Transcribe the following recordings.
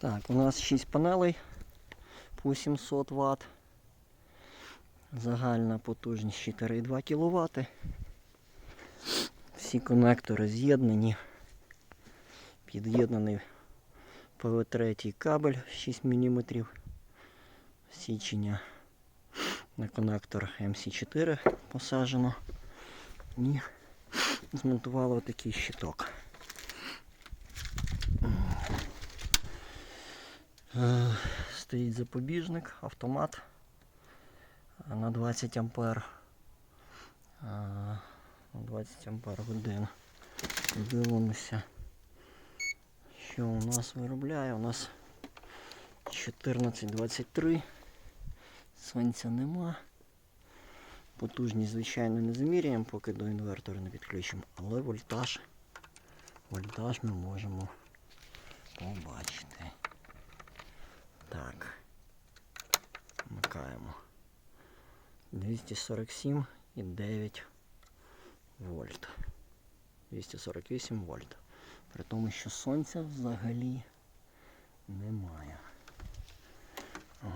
Так, у нас 6 панелей по 700 Вт. Загальна потужність 4,2 кВт. Всі конектори з'єднані. Під'єднаний ПВ3 кабель 6 мм січення. На конектор MC4 посаджено. І змонтували такий щиток. Стоїть запобіжник, автомат е, на 20 ампер. Е, 20 ампер годин. Дивимося, що у нас виробляє. У нас 14.23. Сонця нема. Потужність, звичайно, не заміряємо, поки до інвертора не підключимо, але вольтаж, вольтаж ми можемо побачити. Так. Вмикаємо. 247,9 вольт. 248 вольт. При тому, що сонця взагалі немає. О.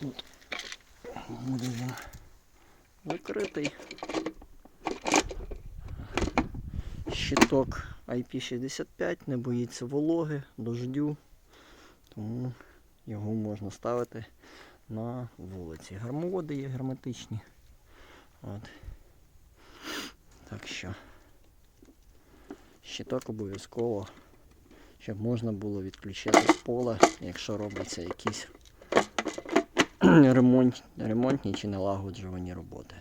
Тут буде він закритий. Щиток IP65 не боїться вологи, дождю, тому його можна ставити на вулиці. Гармоводи є герметичні. От. Так що щиток обов'язково, щоб можна було відключити з пола, якщо робляться якісь ремонт, ремонтні чи налагоджувані роботи.